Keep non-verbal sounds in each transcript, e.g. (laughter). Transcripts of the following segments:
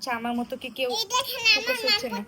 আচ্ছা আমার মতো কি কেউ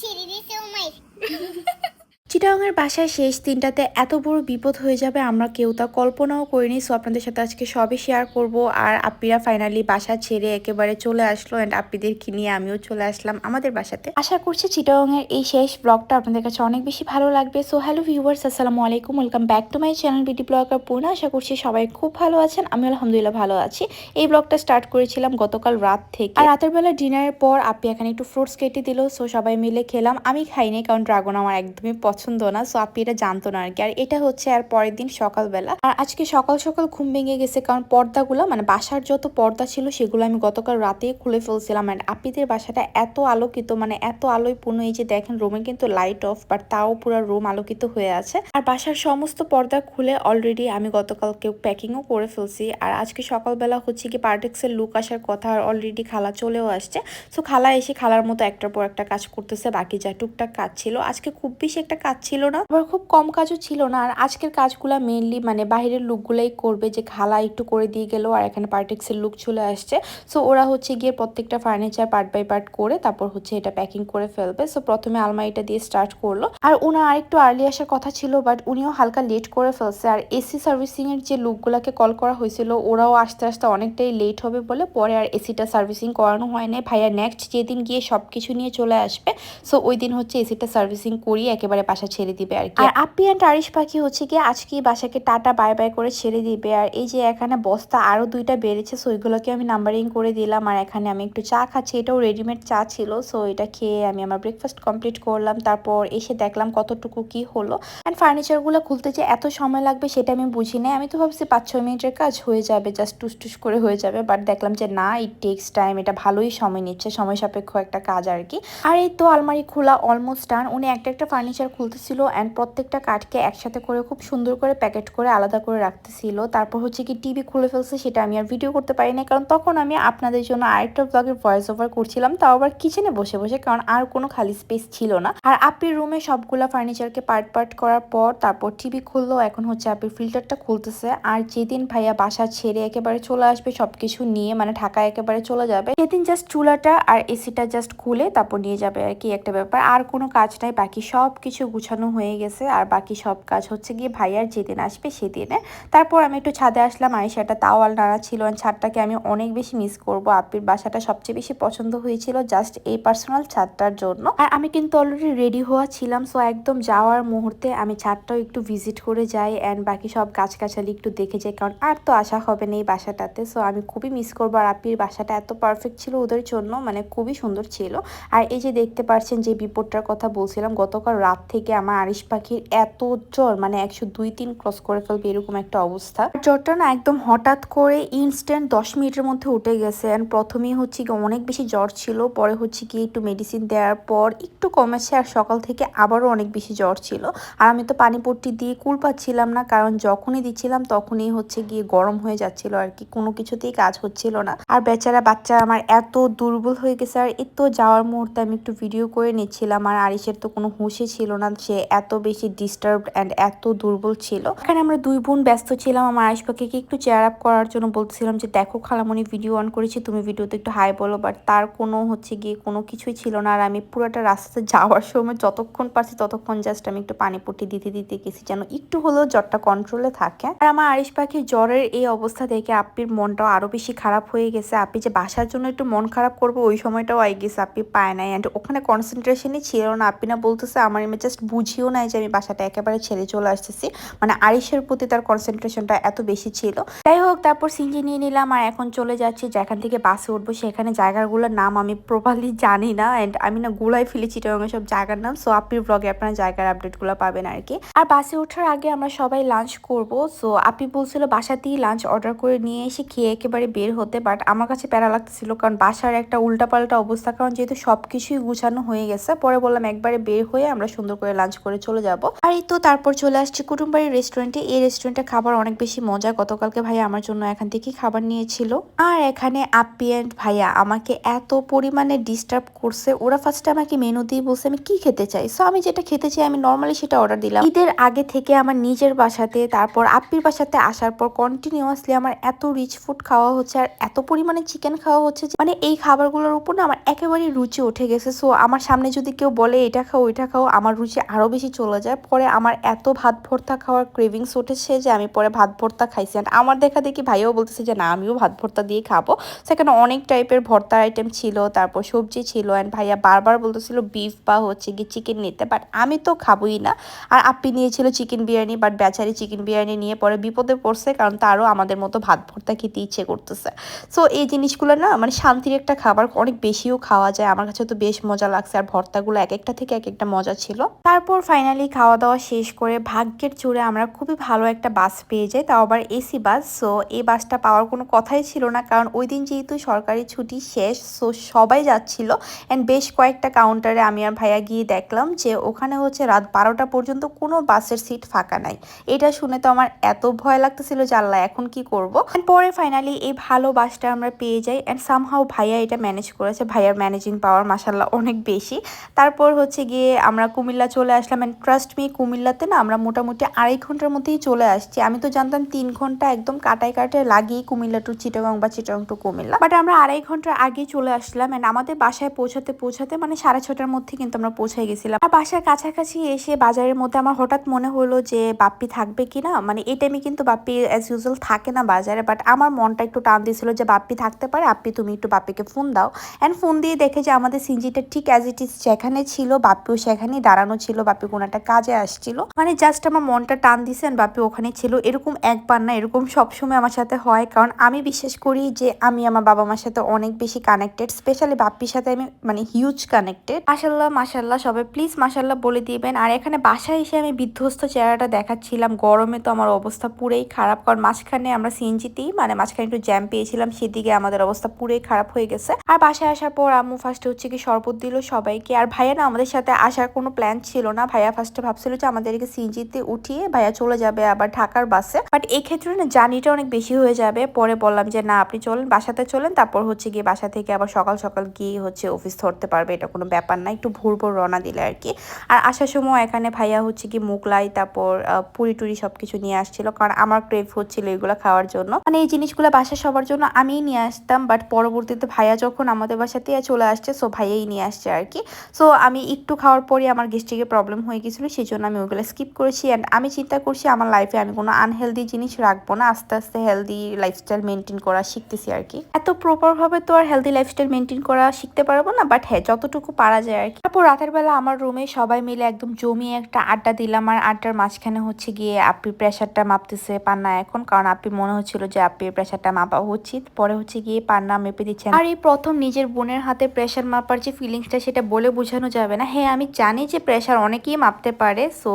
ছেড়ে দিয়েছে (laughs) চিটাগাংয়ের বাসায় শেষ দিনটাতে এত বড় বিপদ হয়ে যাবে, আমরা কেউ তা কল্পনাও করিনি। সো আপনাদের সাথে আজকে সবই শেয়ার করব। আর আপ্পিরা ফাইনালি বাসা ছেড়ে একেবারে চলে আসলো অ্যান্ড আপ্পিদেরকে নিয়ে আমিও চলে আসলাম আমাদের বাসাতে। আশা করছি চিটাগাংয়ের এই শেষ ব্লগটা আপনাদের কাছে অনেক বেশি ভালো লাগবে। সো হ্যালো ভিউয়ার্স আসসালামু আলাইকুম welcome back to my channel BD blogger Purna আশা করছি সবাই খুব ভালো আছেন আমি আলহামদুলিল্লাহ ভালো আছি। এই ব্লগটা স্টার্ট করেছিলাম গতকাল রাত থেকে। আর রাতের বেলা ডিনারের পর আপনি এখানে একটু ফ্রুটস কেটে দিল, সো সবাই মিলে খেলাম। আমি খাইনি কারণ ড্রাগন আমার একদমই পছন্দ না সো আপনি এটা জানতো না আর কি আর এটা হচ্ছে আর পরের দিন সকালবেলা। আর আজকে সকাল সকাল ঘুম ভেঙে গেছে কারণ পর্দাগুলো মানে বাসার যত পর্দা ছিল সেগুলো আমি গতকাল রাতেই খুলে ফেলছিলাম। অ্যান্ড আপিদের বাসাটা এত আলোকিত মানে এত আলোয় পূর্ণ এই যে দেখেন রুমে কিন্তু লাইট অফ বাট তাও পুরো রুম আলোকিত হয়ে আছে। আর বাসার সমস্ত পর্দা খুলে অলরেডি আমি গতকাল গতকালকে প্যাকিংও করে ফেলছি। আর আজকে সকালবেলা হচ্ছে কি পার্টেক্সের লুক আসার কথা, আর অলরেডি খালা চলেও আসছে। সো খালা এসে খালার মতো একটার পর একটা কাজ করতেছে, বাকি যা টুকটাক কাজ ছিল। আজকে খুব বেশি একটা কাজ ছিল না, আবার খুব কম কাজও ছিল না। আর আজকের কাজগুলো মেনলি মানে বাইরের লুকগুলাই করবে যে খালা একটু করে দিয়ে গেল আর এখানে পার্টেক্সের লুক চলে আসছে। সো ওরা হচ্ছে গিয়ে প্রত্যেকটা ফার্নিচার পার্ট বাই পার্ট করে তারপর হচ্ছে এটা প্যাকিং করে ফেলবে। সো প্রথমে আলমারিটা দিয়ে স্টার্ট করল। আর ওনার আরেকটু আর্লি আসার কথা ছিল বাট উনিও হালকা লেট করে ফেলছে। আর এসি সার্ভিসিং এর যে লোকগুলাকে কল করা হয়েছিল, ওরাও আসতে আসতে অনেকটাই লেট হবে বলে পরে আর এসিটা সার্ভিসিং করানো হয় না ভাইয়া নেক্সট যেদিন গিয়ে সব কিছু নিয়ে চলে আসবে সো ওই দিন হচ্ছে এসিটা সার্ভিসিং করিয়ে একেবারে বাসা ছেড়ে দিবে আর কি। আর আপ্পি অ্যান্ড আরিশ পাখি হচ্ছে কি আজকে বাসাকে টাটা, বাই বাই করে ছেড়ে দিবে। আর এই যে এখানে বস্তা আরও দুইটা বেড়েছে সো ওইগুলোকে আমি নাম্বারিং করে দিলাম। আর এখানে আমি একটু চা খাচ্ছি, এটাও রেডিমেড চা ছিল সো এটা খেয়ে আমি আমার ব্রেকফাস্ট কমপ্লিট করলাম। তারপর এসে দেখলাম কতটুকু কি হলো। অ্যান্ড ফার্নিচারগুলো খুলতে যে এত সময় লাগবে সেটা আমি বুঝি নাই। আমি তো ভাবছি পাঁচ, ছয় মিনিটের কাজ হয়ে যাবে জাস্ট টুস করে হয়ে যাবে। বাট দেখলাম যে না ইট টেক্স টাইম এটা ভালোই সময় নিচ্ছে, সময় সাপেক্ষ একটা কাজ আর কি। আর এই তো আলমারি খোলা অলমোস্ট ডান উনি একটা একটা ফার্নিচার খুলতেছিল অ্যান্ড প্রত্যেকটা কাঠকে একসাথে করে, খুব সুন্দর করে প্যাকেট করে আলাদা করে রাখতেছিল। তারপর হচ্ছে কি টিভি খুলে ফেলছে, সেটা আমি আর ভিডিও করতে পারি না কারণ তখন আমি আপনাদের জন্য আরেকটা ব্লগের ভয়েস ওভার করছিলাম, তাও আবার কিচেনে বসে বসে, কারণ আর কোনো খালি স্পেস ছিল না। আর আপির রুমে সবগুলা ফার্নিচারকে পার্ট পার্ট করার পর তারপর টিভি খুললো, এখন হচ্ছে আপির ফিল্টারটা খুলতেছে। আর যেদিন ভাইয়া বাসা ছেড়ে একেবারে চলে আসবে, সবকিছু নিয়ে মানে ঢাকায় একেবারে চলে যাবে, সেদিন জাস্ট চুলাটা আর এসিটা জাস্ট খুলে তারপর নিয়ে যাবে আর কি, একটা ব্যাপার। আর কোনো কাজ নাই, বাকি সব কিছু গুছানো হয়ে গেছে। আর বাকি সব কাজ হচ্ছে গিয়ে ভাইয়ার যেদিন আসবে সেদিনে। তারপর আমি একটু ছাদে আসলাম। আরিশাটা তাওয়াল নাড়া ছিল। ছাদটাকে আমি অনেক বেশি মিস করব। আপির বাসাটা সবচেয়ে বেশি পছন্দ হয়েছিল জাস্ট এই পার্সোনাল ছাদটার জন্য। আর আমি কিন্তু অলরেডি রেডি হওয়া ছিলাম। সো একদম যাওয়ার মুহূর্তে আমি ছাদটাও একটু ভিজিট করে যাই। অ্যান্ড বাকি সব গাছগাছালি একটু দেখে যাই। কারণ আর তো আসা হবে না এই বাসাটাতে। সো আমি খুবই মিস করব। আর আপির বাসাটা এত পারফেক্ট ছিল ওদের জন্য। মানে খুবই সুন্দর ছিল। আর এই যে দেখতে পাচ্ছেন যে বিপদটার কথা বলছিলাম, গতকাল রাত থেকে আমার আরিশ পাখির এত জ্বর মানে একশো দুই তিন ক্রস করে ফেলবে এরকম একটা অবস্থা। জ্বরটা না একদম হঠাৎ করে ইনস্ট্যান্ট দশ মিনিটের মধ্যে উঠে গেছে। অ্যান্ড প্রথমেই হচ্ছে কি অনেক বেশি জ্বর ছিল, পরে হচ্ছে কি একটু মেডিসিন দেওয়ার পর একটু কমেছে আর সকাল থেকে আবারও অনেক বেশি জ্বর ছিল। আর আমি তো পানি পট্টি দিয়ে কুল পাচ্ছিলাম না, কারণ যখনই দিচ্ছিলাম তখনই হচ্ছে গিয়ে গরম হয়ে যাচ্ছিল আর কি, কোনো কিছুতেই কাজ হচ্ছিল না। আর বেচারা বাচ্চা আমার এত দুর্বল হয়ে গেছে, আর এত যাওয়ার মুহূর্তে আমি একটু ভিডিও করে নিচ্ছিলাম, আর আরিসের তো কোনো হুঁশই ছিল না। সে এত বেশি ডিস্টার্ব অ্যান্ড এত দুর্বল ছিল। এখানে আমরা দুই বোন ব্যস্ত ছিলাম, আমার আরিশ পাখিকে একটু চেয়ার আপ করার জন্য বলছিলাম যে, দেখো খালামণি ভিডিও অন করেছি, তুমি ভিডিওতে একটু হাই বলো। বাট তার কোনো হচ্ছে গিয়ে কোনো কিছুই ছিল না, আর আমি পুরোটা রাস্তাতে (laughs) যাওয়ার সময় যতক্ষণ পারছি ততক্ষণ জাস্ট আমি একটু পানি পটি দিতে দিতে গেছি, যেন একটু হলেও জ্বরটা কন্ট্রোলে থাকে। আর আমার আরিশ পাখির জ্বরের এই অবস্থা দেখে আপ্পির মনটাও আরও বেশি খারাপ হয়ে গেছে। আপনি যে বাসার জন্য একটু মন খারাপ করব, ওই সময়টাও আই গেছে আপনি পায় নাই। অ্যান্ড ওখানে কনসেন্ট্রেশনই ছিল না। আপনি না বলতেছে, আমার এমনি জাস্ট বুঝিও নাই যে আমি বাসাটা একেবারে ছেড়ে চলে আসতেছি। মানে আরিশের প্রতি তার কনসেন্ট্রেশনটা এত বেশি ছিল। যাই হোক, তারপর সিঞ্জি নিয়ে নিলাম আর এখন চলে যাচ্ছি। যেখান থেকে বাসে উঠবো, সেখানে জায়গাগুলোর নাম আমি প্রপারলি জানি না অ্যান্ড আমি না গুলাই ফেলেছি সব জায়গার নাম। সো আপির ব্লগে আপনারা জায়গার আপডেটগুলো পাবেন আর কি। আর বাসে ওঠার আগে আমরা সবাই লাঞ্চ করব। সো আপি বলছিল বাসাতেই লাঞ্চ অর্ডার করে নিয়ে এসে খেয়ে একেবারে বের হতে। বাট আমার কাছে প্যারা লাগতেছিল কারণ বাসার একটা উল্টাপাল্টা অবস্থা। কারণ যেহেতু সব কিছুই গুছানো হয়ে গেছে, পরে বললাম একবারে বের হয়ে আমরা সুন্দর করে লাঞ্চ করে চলে যাব। এই তো তারপর চলে আসছি কুটুমবাড়ির রেস্টুরেন্টে এই রেস্টুরেন্টে খাবার অনেক বেশি মজা। গতকালকে ভাইয়া আমার জন্য এখান থেকেই খাবার নিয়েছিল। আর এখানে আপ্পি অ্যান্ড ভাইয়া আমাকে এত পরিমাণে ডিস্টার্ব করছে। ওরা ফার্স্টে আমাকে মেনু দিয়ে বলছে, আমি কি খেতে চাই? সো আমি যেটা খেতে চাই, আমি নর্মালি সেটা অর্ডার দিলাম। ঈদের আগে থেকে আমার নিজের বাসাতে, তারপর আপ্পির বাসাতে আসার পর কন্টিনিউয়াসলি আমার এত রিচ ফুড খাওয়া হচ্ছে আর এত পরিমাণে চিকেন খাওয়া হচ্ছে মানে এই খাবারগুলোর উপর না আমার একেবারেই রুচি উঠে গেছে। সো আমার সামনে যদি কেউ বলে, এটা খাও, ওইটা খাও, আমার রুচি আরও বেশি চলে যায়। পরে আমার এত ভাত ভর্তা খাওয়ার ক্রেভিংস উঠেছে যে আমি পরে ভাত ভর্তা খাইছি। আর আমার দেখা দেখি ভাইও বলতেছে যে, না, আমিও ভাত ভর্তা দিয়ে খাব। সেখানে অনেক টাইপের ভর্তার আইটেম ছিল, তারপর সবজি ছিল। অ্যান্ড ভাইয়া বারবার বলতেছিল বিফ বা হচ্ছে কি চিকেন নিতে। বাট আমি তো খাবোই না। আর আপ্পি নিয়েছিল চিকেন বিরিয়ানি বাট বেচারি চিকেন বিরিয়ানি নিয়ে পরে বিপদে পড়ছে, কারণ তারও আমাদের মতো ভাত ভর্তা খেতে ইচ্ছে করতেছে। সো এই জিনিসগুলো না মানে শান্তির একটা খাবার, অনেক বেশিও খাওয়া যায়। আমার কাছে তো বেশ মজা লাগছে। আর ভর্তাগুলো এক একটা থেকে এক একটা মজা ছিল। তারপর ফাইনালি খাওয়া দাওয়া শেষ করে ভাগ্যের চড়ে আমরা খুবই ভালো একটা বাস পেয়ে যাই, তাও আবার এসি বাস। সো এই বাসটা পাওয়ার কোনো কথাই ছিল না, কারণ ওই দিন যেহেতু সরকারি ছুটি শেষ সো সবাই যাচ্ছিল। অ্যান্ড বেশ কয়েকটা কাউন্টারে আমি আর ভাইয়া গিয়ে দেখলাম যে ওখানে হচ্ছে রাত বারোটা পর্যন্ত কোনো বাসের সিট ফাঁকা নাই। এটা শুনে তো আমার এত ভয় লাগতেছিল যে আল্লাহ, এখন কি করব? And পরে ফাইনালি এই ভালো বাসটা আমরা পেয়ে যাই অ্যান্ড সামহাও ভাইয়া এটা ম্যানেজ করেছে। ভাইয়ার ম্যানেজিং পাওয়ার মাসাল্লাহ অনেক বেশি। তারপর হচ্ছে গিয়ে আমরা কুমিল্লা চলে আসলাম অ্যান্ড ট্রাস্ট মি কুমিল্লাতে না আমরা মোটামুটি আড়াই ঘণ্টার মধ্যেই চলে আসছি। আমি তো জানতাম তিন ঘণ্টা একদম কাটায় কাটায় লাগিয়ে কুমিল্লা টু চিটাগং বা চিটাগং টু কুমিল্লা। বাট আমরা আড়াই ঘণ্টার আগে চলে আসলাম অ্যান্ড আমাদের বাসায় পৌঁছাতে পৌঁছাতে মানে সাড়ে ছটার মধ্যে কিন্তু আমরা পৌঁছে গেছিলাম। আর বাসার কাছাকাছি এসে বাজারের মধ্যে আমার হঠাৎ মনে হলো যে বাপ্পি থাকবে কি না মানে এই টাইমে কিন্তু বাপ্পি অ্যাজ ইউজুয়াল থাকে না বাজারে বাট আমার মনটা একটু টান দিয়েছিল যে বাপ্পি থাকতে পারে। আপনি তুমি একটু বাপ্পিকে ফোন দাও। অ্যান্ড ফোন দিয়ে দেখে যে আমাদের সিনজিটা ঠিক অ্যাজ ইট ইজ সেখানে ছিল, বাপ্পিও সেখানেই দাঁড়ানো ছিল। বাপ্পি কোনো একটা কাজে আসছিল। মানে জাস্ট আমার মনটা টান দিছেন বাপ্পি ওখানে ছিল। এরকম একবার না, এরকম সবসময় আমার সাথে হয়। কারণ আমি বিশ্বাস করি যে আমি আমার বাবা মার সাথে অনেক বেশি কানেক্টেড স্পেশালি বাপ্পির সাথে আমি মানে হিউজ কানেক্টেড মাসাল্লাহ মাসাল্লাহ সবাই প্লিজ মাসাল্লাহ বলে দিবেন। আর এখানে বাসায় এসে আমি বিধ্বস্ত চেহারাটা দেখাচ্ছিলাম। গরমে তো আমার অবস্থা পুরেই খারাপ। কারণ মাঝখানে আমরা সিএনজিতেই মানে মাঝখানে একটু জ্যাম পেয়েছিলাম, সেদিকে আমাদের অবস্থা পুরোই খারাপ হয়ে গেছে। আর বাসায় আসার পর আম্মু ফার্স্টে হচ্ছে কি শরবত দিল সবাইকে। আর ভাইয়া না আমাদের সাথে আসার কোনো প্ল্যান ছিল না। ভাইয়া ফার্স্টে ভাবছিল যে আমাদেরকে সিএনজিতে উঠিয়ে ভাইয়া চলে যাবে আবার ঢাকার বাসে। বাট এই ক্ষেত্রে না জার্নিটা অনেক বেশি হয়ে যাবে। পরে বললাম যে, না, আপনি চলেন, বাসাতে চলেন। তারপর হচ্ছে গিয়ে বাসা থেকে আবার সকাল সকাল গিয়ে হচ্ছে অফিস ধরতে পারবে। এটা কোনো ব্যাপার না, একটু ভোর ভোর রওনা দিলে আর কি। আর আসার সময় এখানে ভাইয়া হচ্ছে কি মুগলাই, তারপর পুরি টুরি সবকিছু নিয়ে আসছিল। কারণ আমার ক্রেভ হচ্ছিল এগুলো খাওয়ার জন্য। মানে এই জিনিসগুলো বাসা সবার জন্য আমিই নিয়ে আসতাম বাট পরবর্তীতে ভাইয়া যখন আমাদের বাসাতে চলে আসছে সো ভাইয়াই নিয়ে আসছে আর কি। সো আমি একটু খাওয়ার পরে আমার গেস্ট্রিকের প্রবলেম হয়ে গেছিল, সেই জন্য আমি ওগুলো স্কিপ করেছি অ্যান্ড আমি চিন্তা করছি আমার লাইফে আমি কোনো আনহেলদি জিনিস রাখব না, আস্তে আস্তে হেলদি লাইফস্টাইল মেনটেন করা শিখতেছি আর কি এত প্রপারভাবে তো আর হেলদি লাইফস্টাইল মেনটেন করা শিখতে পারব না বাট হ্যাঁ যতটুকু পারা যায় আর কি তারপর রাতের বেলা আমার রুমে সবাই মিলে একদম জমিয়ে একটা আড্ডা দিলাম, আর আড্ডার মাঝখানে হচ্ছে গিয়ে আপ্পির প্রেশারটা মাপতেছে পান্না এখন, কারণ আপনি মনে হচ্ছিল যে আপ্পির প্রেশারটা মাপা উচিত। পরে হচ্ছে গিয়ে পান্না মেপে দিচ্ছেন আর এই প্রথম নিজের বোনের হাতে প্রেশার মাপার যে ফিলিংসটা সেটা বলে বোঝানো যাবে না। হ্যাঁ আমি জানি যে প্রেশার অনেকেই মাপতে পারে সো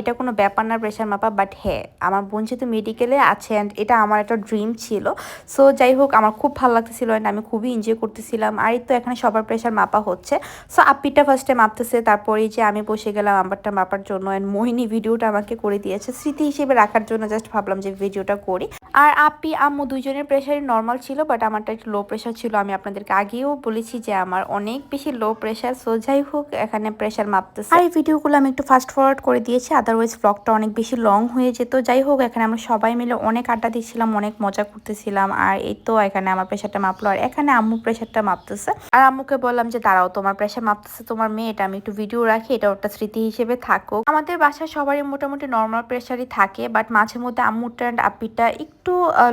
এটা কোনো ব্যাপার না প্রেশার মাপা বাট হ্যাঁ আমার বোন যেহেতু মেডিকেলে আছে অ্যান্ড এটা আমার একটা ড্রিম ছিল। সো যাই হোক, আমার খুব ভালো লাগতেছিল অ্যান্ড আমি খুবই এনজয় করতেছিলাম। আর তো এখানে সবার প্রেশার মাপা হচ্ছে। সো আপিটা ফার্স্টে মাপতেছে, তারপরে যে আমি বসে গেলাম আমারটা মাপার জন্য অ্যান্ড মোহিনী ভিডিওটা আমাকে করে দিয়েছে। স্মৃতি হিসেবে রাখার জন্য জাস্ট ভাবলাম যে ভিডিওটা করি। আর আপ্পি আম্মু দুজনের প্রেশারই নর্মাল ছিল বাট আমারটা একটু লো প্রেশার ছিল। আমি আপনাদেরকে আগেও বলেছি যে আমার অনেক বেশি লো প্রেশার সো যাই হোক, এখানে প্রেশার মাপতেছে। আর এই ভিডিওগুলো আমি একটু ফাস্ট ফরওয়ার্ড করে দিয়েছি আদারওয়াইজ ব্লগটা অনেক বেশি লং হয়ে যেত। যাই হোক, এখানে আমরা সবাই মিলে অনেক আড্ডা দিচ্ছিলাম, অনেক মজা করতেছিলাম, আর এই তো এখানে আমার প্রেশারটা মাপলো, আর এখানে আম্মু প্রেশারটা মাপতেছে। আর আম্মুকে বললাম যে, দাঁড়াও, তোমার প্রেশার মাপতেছে তোমার মেয়ে, এটা আমি একটু ভিডিও রাখি, এটা ওটা স্মৃতি হিসেবে থাকুক। আমাদের বাসায় সবারই মোটামুটি নর্মাল প্রেশারই থাকে বাট মাঝে মধ্যে আম্মুরটা অ্যান্ড আপিটা একটু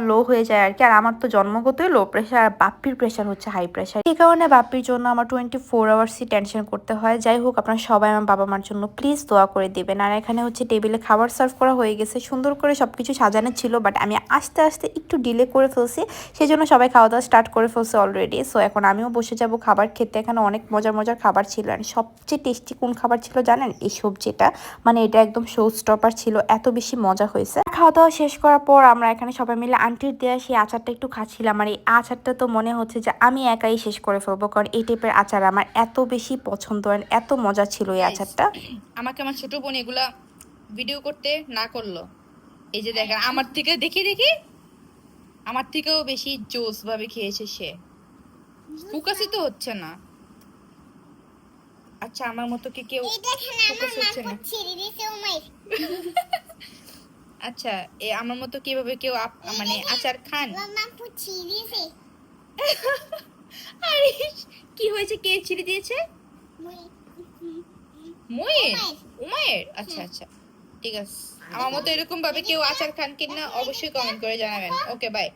লো হয়ে যায় আর কি। আর আমার তো জন্মগতই লো প্রেশার আর বাপ্পির প্রেশার হচ্ছে হাই প্রেশার এই কারণে বাপ্পির জন্য আমার টোয়েন্টি ফোর আওয়ার্সই টেনশন করতে হয়। যাই হোক, আপনারা সবাই আমার বাবা মার জন্য প্লিজ দোয়া করে দেবেন। আর এখানে হচ্ছে টেবিলে খাবার সার্ভ করা হয়ে গেছে। সুন্দর করে সবকিছু সাজানো ছিল বাট আমি আস্তে আস্তে একটু ডিলে করে ফেলছি। সেই জন্য সবাই খাওয়া দাওয়া স্টার্ট করে ফেলছে অলরেডি সো এখন আমিও বসে যাব খাবার খেতে। এখানে অনেক মজার মজার খাবার ছিল। আর সবচেয়ে টেস্টি কোন খাবার ছিল জানেন? এই সবজিটা। মানে এটা একদম শো স্টপার ছিল। এত বেশি মজা হয়েছে। খাওয়া দাওয়া শেষ করার পর আমরা এখানে সবাই মিলে আন্টির দেওয়া সেই আচারটা একটু খাচ্ছিলাম। আর এই আচারটা তো মনে হচ্ছে যে আমি একাই শেষ করে ফেলব কারণ এই টাইপের আচার আমার এত বেশি পছন্দ আর এত মজা ছিল এই আচারটা। আমাকে আমার ছোট বোন এগুলা ভিডিও করতে না করল। এই যে দেখেন আমার থেকে দেখি দেখি। আমার থেকেও বেশি জোস ভাবে খেয়েছে সে। ফোকাসই তো হচ্ছে না। আচ্ছা আমার মতো কি কেউ দেখেন হচ্ছে না। (laughs) আচ্ছা এ আমার মতো কীভাবে কেউ মানে আচার খান? (laughs) আরে কি হয়েছে? কে ছিঁড়ে দিয়েছে? ময়ের। উমায়ের আচ্ছা আচ্ছা। ঠিক আছে। আমার মতো এরকম ভাবে কেউ আচার খান কিনা অবশ্যই কমেন্ট করে জানাবেন। Okay bye